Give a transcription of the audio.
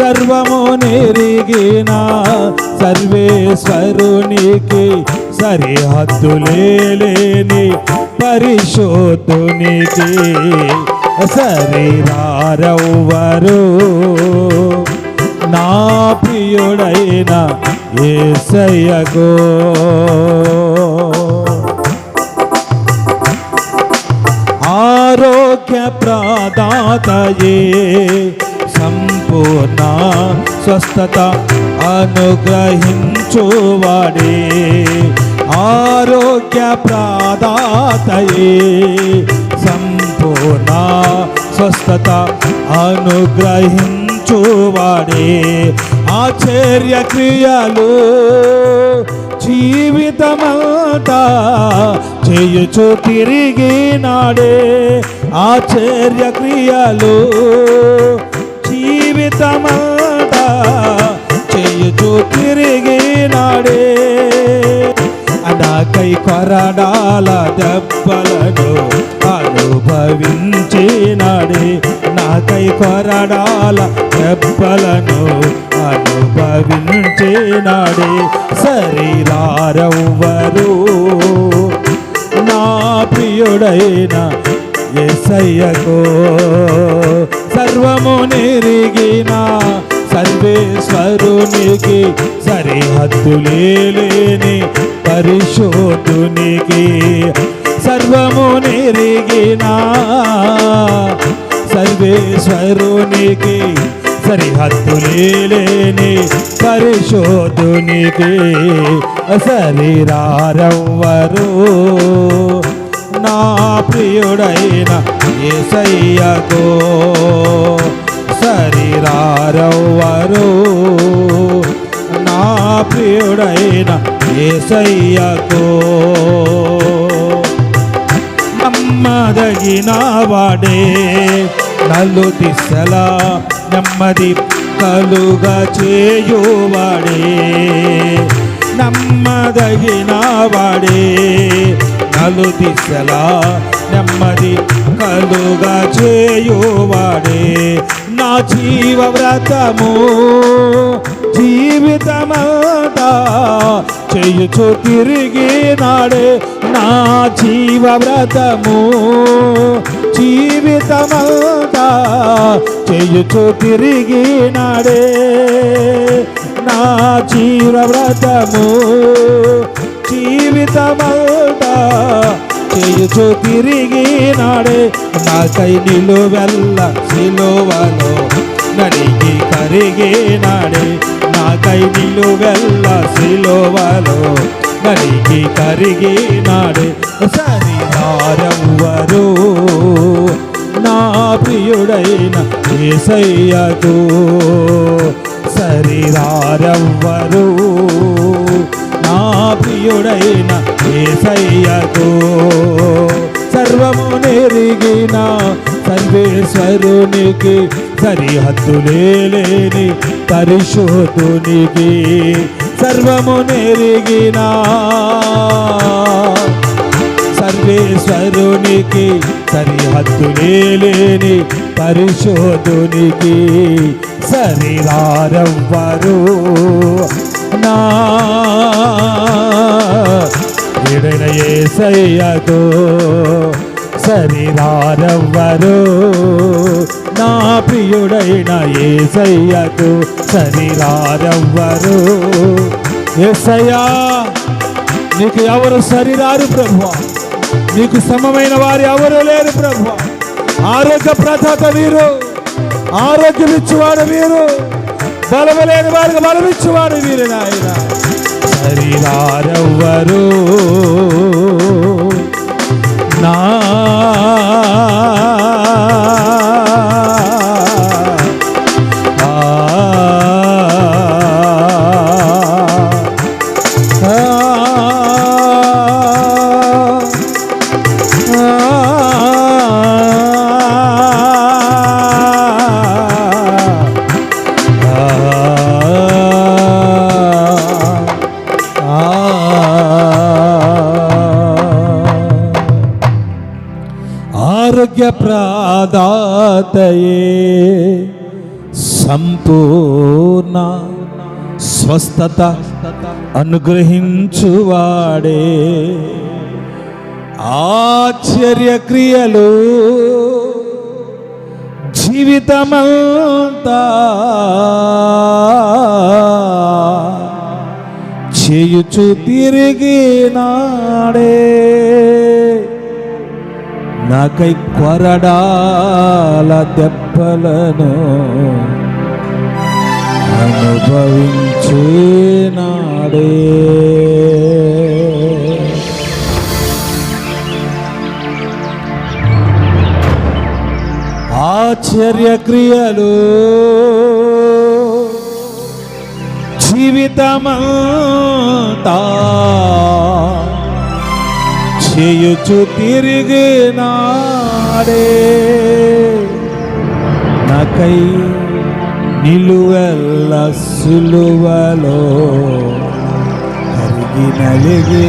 సర్వము నెరిగిన సర్వేశ్వరునికి సరిహద్దులేని పరిశోధునికి శరీరారవ్వరు నా ప్రియుడైన ఏసయ్యగో ఆరోగ్య ప్రదాతయే సంపూర్ణ స్వస్థత అనుగ్రహించువాడే. ఆరోగ్య ప్రాదాతయే. సంపూర్ణ స్వస్థత అనుగ్రహించువాడే. ఆశ్చర్య క్రియలు జీవితమంతా చేయుచు తిరిగి నాడే. ఆశ్చర్య క్రియలు జీవితమంతా చేయుచు తిరిగి నాడే. నాకై కొరడాల దెబ్బలను అనుభవించినాడే నాకై కొరడాల దెబ్బలను అనుభవించినాడే శరీరారవ్వరు నా ప్రియుడైన ఎసయ్యకో సర్వము నెరిగిన సర్వేశ్వరునికి సరిహద్దులేని పరిశోధునికి సర్వము నెరిగిన సర్వేశ్వరునికి సరిహద్దులేని పరిశోధునికి శరీరారవ్వరు నా ప్రియుడైన ఏసయ్యకో. శరీరారవ్వరు నా ప్రియుడైన ఏసయ్యకో. నమ్మదగిన వాడే నల్లు దిశలా నెమ్మది కలుగా చేయువాడే నమ్మదగిన వాడే నలు దిశలా నెమ్మది కలుగా చేయువాడే. నా జీవ వ్రతము జీవితమంతా చేయుచు తిరిగి నాడే. నా జీవ వ్రతము జీవితమంతా చేయుచు తిరిగి నాడే. నా జీవ వ్రతము జీవితమంతా చేయుచు తిరిగి నాడే నాకై నిలువెల్ల సిలువలో నడిగి కరిగి నాడే నాకై నిలువెల్ల సిలువలో నడిగి కరిగి నాడే సరి సరిదారవ్వరు నా ప్రియుడైన ఏసయ్యతో ఏసయ్యకు శరీరారవ్వరు నా ప్రియుడైన ఏసయ్యకు సర్వము నెరిగిన సర్వేశ్వరునికి సరిహద్దులేని పరిశోధునికి సర్వము నెరిగినా సర్వేశ్వరునికి లేని పరిశోధునికి శరీరారవ్వరు నా విడన ఏసయ్యకు వరు. నా ప్రియుడైన ఏసయ్యకు శరీరారవ్వరు ఏసయ్యా నీకు ఎవరు శరీరారు ప్రభువా? నీకు సమమైన వారు ఎవరు లేరు ప్రభు. ఆరోగ్య ప్రదాత వీరు ఆరోగ్యం ఇచ్చేవాడు వీరు బలము లేని వారికి బలం వీరు నాయన. హరివారెవ్వరు నా ఆరోగ్య ప్రాదాతయే సంపూర్ణ స్వస్థత అనుగ్రహించువాడే. ఆశ్చర్య క్రియలు జీవితమంతా చేయుచు తిరిగినాడే నాకై కొరడాల దెబ్బలను అనుభవించేనాడే. నాడే జీవితమంతా చేయుచు తిరిగినాడే నాకై నిలువెల్ల సులువలో కరిగి నలిగినాడే